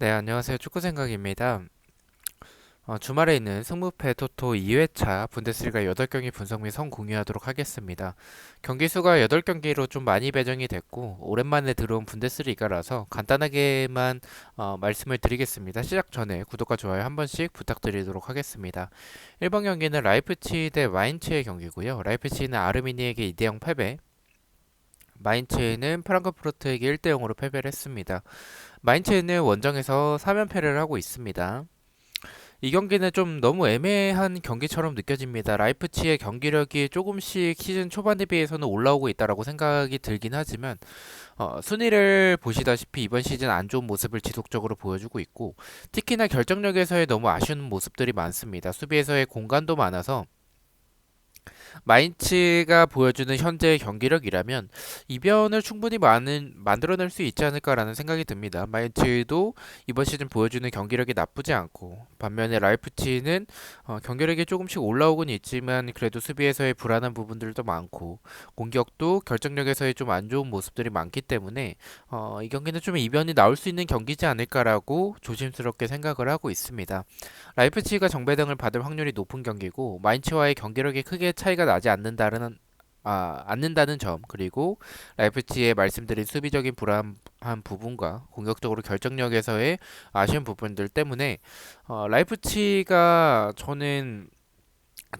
네, 안녕하세요. 축구생각입니다. 어, 주말에 있는 승무패 토토 2회차 분데스리가 8경기 분석 및 성공유하도록 하겠습니다. 경기 수가 8경기로 좀 많이 배정이 됐고 오랜만에 들어온 분데스리가라서 간단하게만 어, 말씀을 드리겠습니다. 시작 전에 구독과 좋아요 한 번씩 부탁드리도록 하겠습니다. 1번 경기는 라이프치 대 마인츠의 경기고요. 라이프치는 아르미니에게 2대0 패배, 마인츠는 프랑크푸르트에게 1대 0으로 패배를 했습니다. 마인츠는 원정에서 3연패를 하고 있습니다. 이 경기는 좀 너무 애매한 경기처럼 느껴집니다. 라이프치히의 경기력이 조금씩 시즌 초반에 비해서는 올라오고 있다라고 생각이 들긴 하지만 어, 순위를 보시다시피 이번 시즌 안 좋은 모습을 지속적으로 보여주고 있고 특히나 결정력에서의 너무 아쉬운 모습들이 많습니다. 수비에서의 공간도 많아서 마인츠가 보여주는 현재의 경기력이라면 이변을 충분히 많은 만들어낼 수 있지 않을까라는 생각이 듭니다. 마인츠도 이번 시즌 보여주는 경기력이 나쁘지 않고 반면에 라이프치히는 어, 경기력이 조금씩 올라오곤 있지만 그래도 수비에서의 불안한 부분들도 많고 공격도 결정력에서의 좀 안 좋은 모습들이 많기 때문에 어, 이 경기는 좀 이변이 나올 수 있는 경기지 않을까라고 조심스럽게 생각을 하고 있습니다. 라이프치히가 정배등을 받을 확률이 높은 경기고 마인츠와의 경기력이 크게 차이가 나지 않는다는 아, 않는다는 점 그리고 라이프치히의 말씀드린 수비적인 불안한 부분과 공격적으로 결정력에서의 아쉬운 부분들 때문에 어, 라이프치히가 저는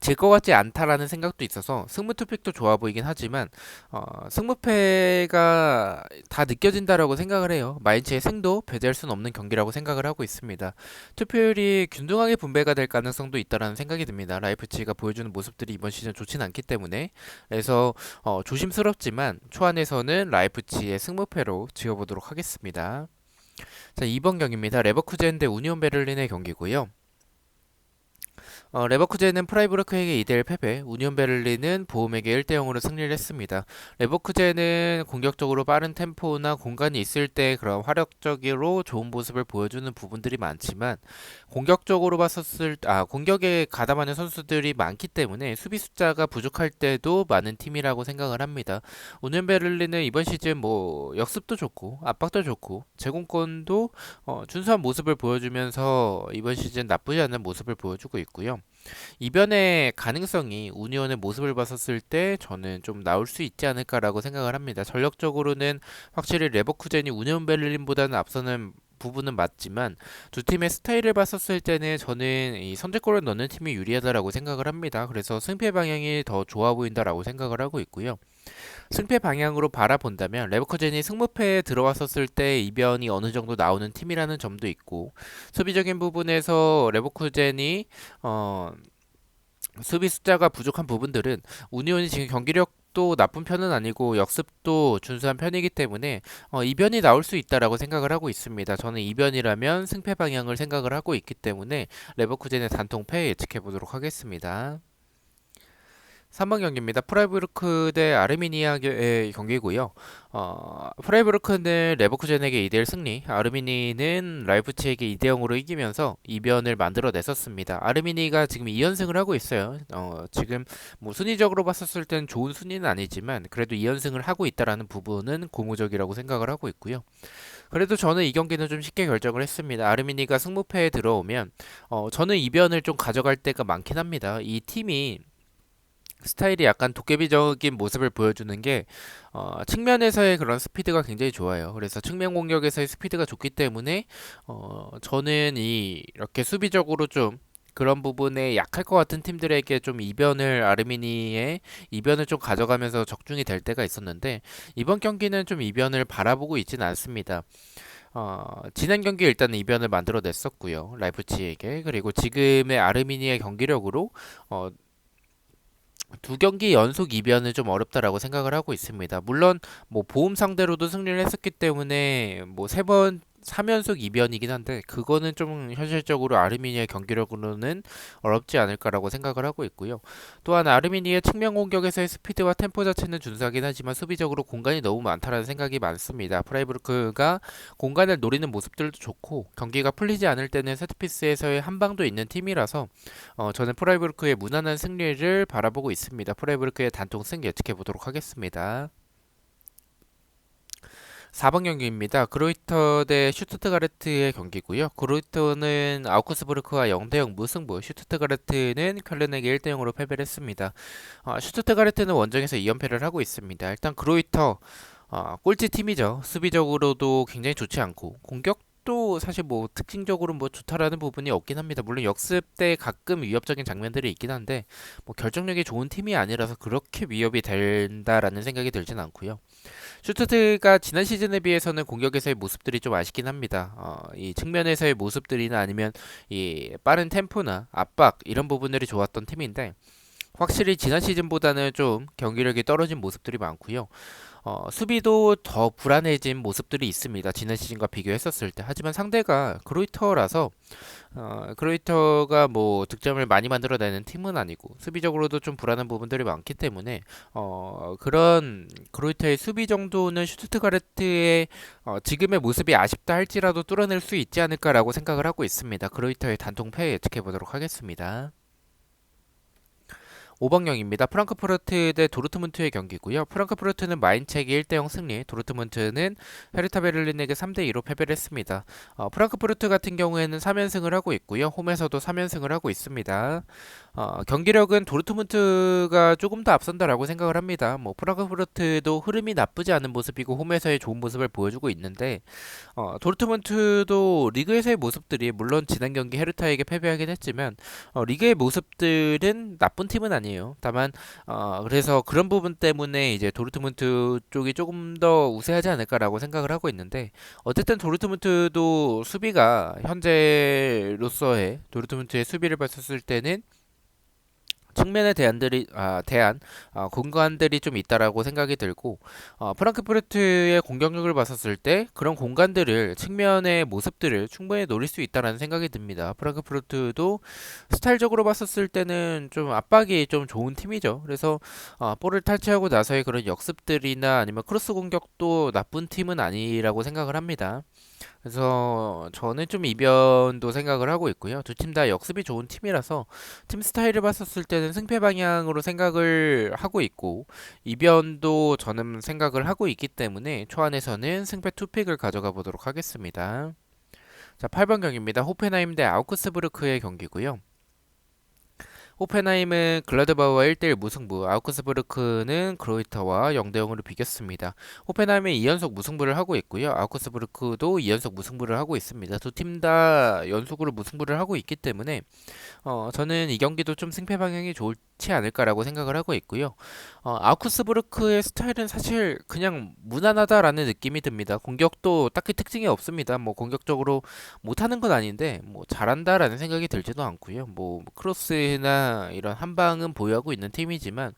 질 것 같지 않다라는 생각도 있어서 승무 투픽도 좋아 보이긴 하지만 어, 승무패가 다 느껴진다라고 생각을 해요. 마인츠의 승도 배제할 수는 없는 경기라고 생각을 하고 있습니다. 투표율이 균등하게 분배가 될 가능성도 있다라는 생각이 듭니다. 라이프치히가 보여주는 모습들이 이번 시즌 좋진 않기 때문에 그래서 어, 조심스럽지만 초안에서는 라이프치히의 승무패로 지어보도록 하겠습니다. 자, 2번 경기입니다. 레버쿠젠 대 우니온 베를린의 경기고요. 어, 레버쿠젠은 프라이부르크에게 2대1 패배, 우니온 베를린은 보험에게 1대0으로 승리를 했습니다. 레버쿠젠은 공격적으로 빠른 템포나 공간이 있을 때 그런 화력적으로 좋은 모습을 보여주는 부분들이 많지만 공격적으로 봤었을 아 공격에 가담하는 선수들이 많기 때문에 수비 숫자가 부족할 때도 많은 팀이라고 생각을 합니다. 우니온 베를린은 이번 시즌 뭐 역습도 좋고 압박도 좋고 제공권도 어, 준수한 모습을 보여주면서 이번 시즌 나쁘지 않은 모습을 보여주고 있고요. 이변의 가능성이 우니온의 모습을 봤었을 때 저는 좀 나올 수 있지 않을까라고 생각을 합니다. 전력적으로는 확실히 레버쿠젠이 우니온 베를린보다는 앞서는 부분은 맞지만 두 팀의 스타일을 봤었을 때는 저는 이 선제골을 넣는 팀이 유리하다라고 생각을 합니다. 그래서 승패 방향이 더 좋아 보인다라고 생각을 하고 있고요. 승패 방향으로 바라본다면 레버쿠젠이 승무패에 들어왔었을 때 이변이 어느 정도 나오는 팀이라는 점도 있고 수비적인 부분에서 레버쿠젠이 어 수비 숫자가 부족한 부분들은 우니온이 지금 경기력도 나쁜 편은 아니고 역습도 준수한 편이기 때문에 어, 이변이 나올 수 있다라고 생각을 하고 있습니다. 저는 이변이라면 승패 방향을 생각을 하고 있기 때문에 레버쿠젠의 단통패 예측해 보도록 하겠습니다. 3번 경기입니다. 프라이부르크 대 아르미니아의 경기고요. 어, 프라이부르크는 레버쿠젠에게 2대1 승리, 아르미니는 라이프치히에게 2대 0으로 이기면서 이변을 만들어냈었습니다. 아르미니가 지금 2연승을 하고 있어요. 어, 지금 뭐 순위적으로 봤었을 땐 좋은 순위는 아니지만 그래도 2연승을 하고 있다라는 부분은 고무적이라고 생각을 하고 있고요. 그래도 저는 이 경기는 좀 쉽게 결정을 했습니다. 아르미니가 승무패에 들어오면 어, 저는 이변을 좀 가져갈 때가 많긴 합니다. 이 팀이 스타일이 약간 도깨비적인 모습을 보여주는 게 어, 측면에서의 그런 스피드가 굉장히 좋아요. 그래서 측면 공격에서의 스피드가 좋기 때문에 어, 저는 이 이렇게 수비적으로 좀 그런 부분에 약할 것 같은 팀들에게 좀 이변을 아르미니의 이변을 좀 가져가면서 적중이 될 때가 있었는데 이번 경기는 좀 이변을 바라보고 있지는 않습니다. 어, 지난 경기 일단 이변을 만들어냈었고요. 라이프치히에게 그리고 지금의 아르미니의 경기력으로 어, 두 경기 연속 이변은 좀 어렵다라고 생각을 하고 있습니다. 물론 뭐 보험 상대로도 승리를 했었기 때문에 뭐 세 번 3연속 이변이긴 한데 그거는 좀 현실적으로 아르미니의 경기력으로는 어렵지 않을까라고 생각을 하고 있고요. 또한 아르미니의 측면 공격에서의 스피드와 템포 자체는 준수하긴 하지만 수비적으로 공간이 너무 많다라는 생각이 많습니다. 프라이부르크가 공간을 노리는 모습들도 좋고 경기가 풀리지 않을 때는 세트피스에서의 한 방도 있는 팀이라서 어, 저는 프라이부르크의 무난한 승리를 바라보고 있습니다. 프라이부르크의 단통 승 예측해 보도록 하겠습니다. 4번 경기입니다. 그로이터 대 슈투트가르트의 경기고요. 그로이터는 아우크스부르크와 0대0 무승부, 슈투트가르트는 쾰른에게 1대0으로 패배를 했습니다. 어, 슈투트가르트는 원정에서 2연패를 하고 있습니다. 일단 그로이터 어, 꼴찌 팀이죠. 수비적으로도 굉장히 좋지 않고 공격 도 사실 뭐 특징적으로 뭐 좋다라는 부분이 없긴 합니다. 물론 역습 때 가끔 위협적인 장면들이 있긴 한데 뭐 결정력이 좋은 팀이 아니라서 그렇게 위협이 된다라는 생각이 들진 않고요. 슈투트가 지난 시즌에 비해서는 공격에서의 모습들이 좀 아쉽긴 합니다. 어, 이 측면에서의 모습들이나 아니면 이 빠른 템포나 압박 이런 부분들이 좋았던 팀인데 확실히 지난 시즌보다는 좀 경기력이 떨어진 모습들이 많고요. 어, 수비도 더 불안해진 모습들이 있습니다. 지난 시즌과 비교했었을 때. 하지만 상대가 그로이터라서 어, 그로이터가 뭐 득점을 많이 만들어내는 팀은 아니고 수비적으로도 좀 불안한 부분들이 많기 때문에 어, 그런 그로이터의 수비 정도는 슈투트가르트의 어, 지금의 모습이 아쉽다 할지라도 뚫어낼 수 있지 않을까라고 생각을 하고 있습니다. 그로이터의 단통 패 예측해 보도록 하겠습니다. 5번경입니다. 프랑크푸르트 대 도르트문트의 경기고요. 프랑크푸르트는 마인체기 1대0 승리, 도르트문트는 헤르타 베를린에게 3대2로 패배를 했습니다. 어, 프랑크푸르트 같은 경우에는 3연승을 하고 있고요. 홈에서도 3연승을 하고 있습니다. 어, 경기력은 도르트문트가 조금 더 앞선다라고 생각을 합니다. 뭐 프랑크푸르트도 흐름이 나쁘지 않은 모습이고 홈에서의 좋은 모습을 보여주고 있는데 어, 도르트문트도 리그에서의 모습들이 물론 지난 경기 헤르타에게 패배하긴 했지만 어, 리그의 모습들은 나쁜 팀은 아니 에요. 다만 어, 그래서 그런 부분 때문에 이제 도르트문트 쪽이 조금 더 우세하지 않을까라고 생각을 하고 있는데 어쨌든 도르트문트도 수비가 현재로서의 도르트문트의 수비를 봤었을 때는 측면에 대한들이 아, 대한 아, 공간들이 좀 있다라고 생각이 들고 어, 프랑크푸르트의 공격력을 봤었을 때 그런 공간들을 측면의 모습들을 충분히 노릴 수 있다라는 생각이 듭니다. 프랑크푸르트도 스타일적으로 봤었을 때는 좀 압박이 좀 좋은 팀이죠. 그래서 어, 볼을 탈취하고 나서의 그런 역습들이나 아니면 크로스 공격도 나쁜 팀은 아니라고 생각을 합니다. 그래서 저는 좀 이변도 생각을 하고 있고요. 두 팀 다 역습이 좋은 팀이라서 팀 스타일을 봤었을 때는 승패 방향으로 생각을 하고 있고 이변도 저는 생각을 하고 있기 때문에 초안에서는 승패 투픽을 가져가 보도록 하겠습니다. 자, 8번 경기입니다. 호펜하임 대 아우크스부르크의 경기고요. 호펜하임은 글라드바우와 1대1 무승부, 아우크스부르크는 그로이터와 0대0으로 비겼습니다. 호펜하임은 2연속 무승부를 하고 있고요. 아우크스부르크도 2연속 무승부를 하고 있습니다. 두 팀 다 연속으로 무승부를 하고 있기 때문에 어, 저는 이 경기도 좀 승패 방향이 좋지 않을까라고 생각을 하고 있고요. 어, 아우크스부르크의 스타일은 사실 그냥 무난하다라는 느낌이 듭니다. 공격도 딱히 특징이 없습니다. 뭐 공격적으로 못하는 건 아닌데 뭐 잘한다라는 생각이 들지도 않고요. 뭐 크로스나 이런 한 방은 보유하고 있는 팀이지만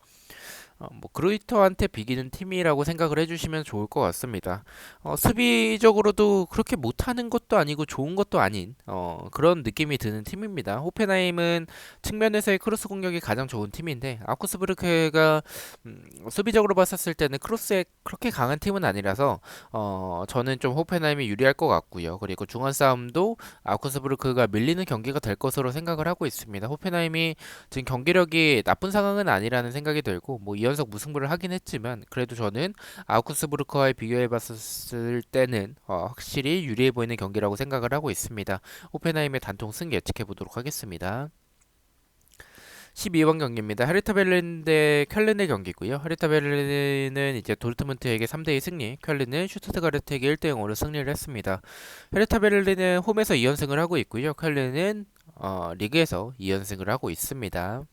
어, 뭐 그로이터한테 비기는 팀이라고 생각을 해주시면 좋을 것 같습니다. 어, 수비적으로도 그렇게 못하는 것도 아니고 좋은 것도 아닌 어, 그런 느낌이 드는 팀입니다. 호펜하임은 측면에서의 크로스 공격이 가장 좋은 팀인데 아쿠스부르크가 음, 수비적으로 봤었을 때는 크로스에 그렇게 강한 팀은 아니라서 어, 저는 좀 호펜하임이 유리할 것 같고요. 그리고 중원 싸움도 아쿠스부르크가 밀리는 경기가 될 것으로 생각을 하고 있습니다. 호펜하임이 지금 경기력이 나쁜 상황은 아니라는 생각이 들고 뭐2 연속 무승부를 하긴 했지만 그래도 저는 아우크스부르크와의 비교해봤을 때는 어, 확실히 유리해 보이는 경기라고 생각을 하고 있습니다. 호펜하임의 단통 승 예측해 보도록 하겠습니다. 12번 경기입니다. 헤르타 베를린 대 쾰른의 경기고요. 헤르타 베를린은 이제 도르트문트에게 3대2 승리, 쾰른은 슈투트가르트에게 1대0으로 승리를 했습니다. 헤르타 베를린은 홈에서 2연승을 하고 있고요. 쾰른은 어, 리그에서 2연승을 하고 있습니다.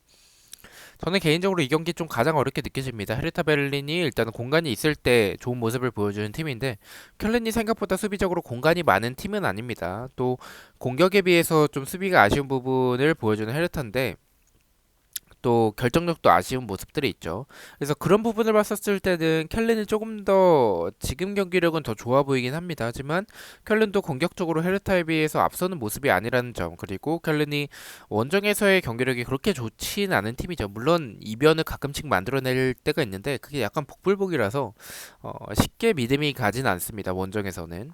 저는 개인적으로 이 경기 좀 가장 어렵게 느껴집니다. 헤르타 베를린이 일단 공간이 있을 때 좋은 모습을 보여주는 팀인데 켈렌이 생각보다 수비적으로 공간이 많은 팀은 아닙니다. 또 공격에 비해서 좀 수비가 아쉬운 부분을 보여주는 헤르타인데 또 결정력도 아쉬운 모습들이 있죠. 그래서 그런 부분을 봤었을 때는 켈린이 조금 더 지금 경기력은 더 좋아 보이긴 합니다. 하지만 켈린도 공격적으로 헤르타에 비해서 앞서는 모습이 아니라는 점 그리고 켈린이 원정에서의 경기력이 그렇게 좋진 않은 팀이죠. 물론 이변을 가끔씩 만들어낼 때가 있는데 그게 약간 복불복이라서 어, 쉽게 믿음이 가진 않습니다. 원정에서는.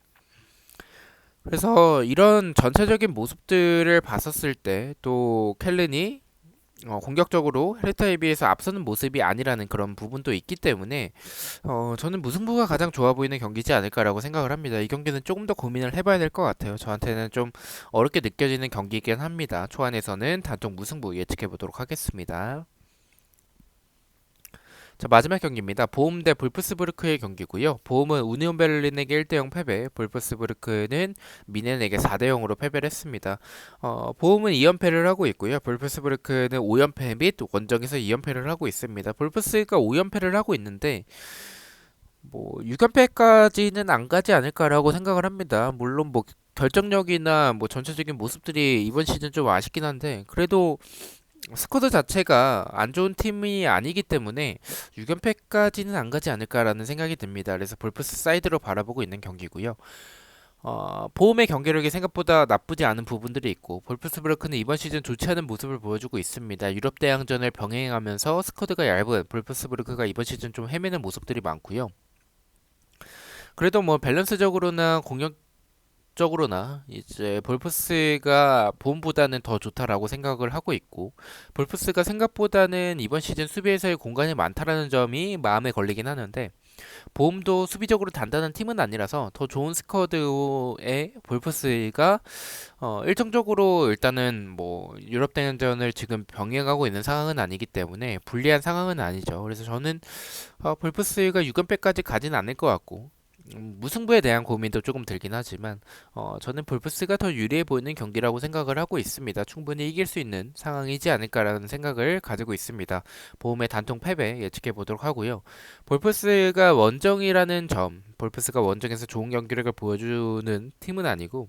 그래서 이런 전체적인 모습들을 봤었을 때 또 켈린이 어, 공격적으로 헤르타에 비해서 앞서는 모습이 아니라는 그런 부분도 있기 때문에 어, 저는 무승부가 가장 좋아 보이는 경기지 않을까라고 생각을 합니다. 이 경기는 조금 더 고민을 해봐야 될 것 같아요. 저한테는 좀 어렵게 느껴지는 경기이긴 합니다. 초안에서는 단통 무승부 예측해 보도록 하겠습니다. 자, 마지막 경기입니다. 보험 대 볼프스부르크의 경기고요. 보험은 우니온 베를린에게 1대0 패배, 볼프스부르크는 미넨에게 4대0으로 패배를 했습니다. 어, 보험은 2연패를 하고 있고요. 볼프스부르크는 5연패 및 원정에서 2연패를 하고 있습니다. 볼프스가 5연패를 하고 있는데 뭐 6연패까지는 안 가지 않을까라고 생각을 합니다. 물론 뭐 결정력이나 뭐 전체적인 모습들이 이번 시즌 좀 아쉽긴 한데 그래도 스쿼드 자체가 안 좋은 팀이 아니기 때문에 6연패까지는 안 가지 않을까라는 생각이 듭니다. 그래서 볼프스 사이드로 바라보고 있는 경기고요. 어, 보험의 경기력이 생각보다 나쁘지 않은 부분들이 있고 볼프스부르크는 이번 시즌 좋지 않은 모습을 보여주고 있습니다. 유럽 대항전을 병행하면서 스쿼드가 얇은 볼프스부르크가 이번 시즌 좀 헤매는 모습들이 많고요. 그래도 뭐 밸런스적으로나 공격 적으로나 이제 볼프스가 보험보다는 더 좋다라고 생각을 하고 있고 볼프스가 생각보다는 이번 시즌 수비에서의 공간이 많다라는 점이 마음에 걸리긴 하는데 보험도 수비적으로 단단한 팀은 아니라서 더 좋은 스쿼드의 볼프스가 어, 일정적으로 일단은 뭐 유럽 대전을 지금 병행하고 있는 상황은 아니기 때문에 불리한 상황은 아니죠. 그래서 저는 어, 볼프스가 6연패까지 가진 않을 것 같고 음, 무승부에 대한 고민도 조금 들긴 하지만 어, 저는 볼프스가 더 유리해 보이는 경기라고 생각을 하고 있습니다. 충분히 이길 수 있는 상황이지 않을까라는 생각을 가지고 있습니다. 보험의 단통 패배 예측해 보도록 하고요. 볼프스가 원정이라는 점, 볼프스가 원정에서 좋은 경기력을 보여주는 팀은 아니고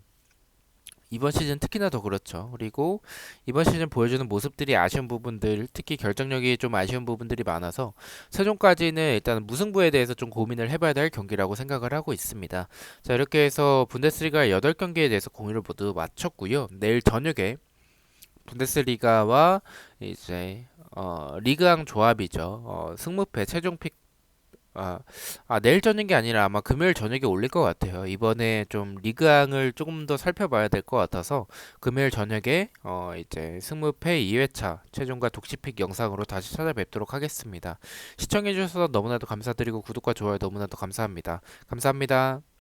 이번 시즌 특히나 더 그렇죠. 그리고 이번 시즌 보여주는 모습들이 아쉬운 부분들, 특히 결정력이 좀 아쉬운 부분들이 많아서 최종까지는 일단 무승부에 대해서 좀 고민을 해봐야 될 경기라고 생각을 하고 있습니다. 자, 이렇게 해서 분데스리가 8경기에 대해서 공유를 모두 마쳤고요. 내일 저녁에 분데스리가와 이제 어, 리그왕 조합이죠. 어, 승무패 최종 픽 아, 아, 내일 저녁이 아니라 아마 금요일 저녁에 올릴 것 같아요. 이번에 좀 리그왕을 조금 더 살펴봐야 될 것 같아서 금요일 저녁에 어 이제 승무패 2회차 최종과 독시픽 영상으로 다시 찾아뵙도록 하겠습니다. 시청해주셔서 너무나도 감사드리고 구독과 좋아요 너무나도 감사합니다. 감사합니다.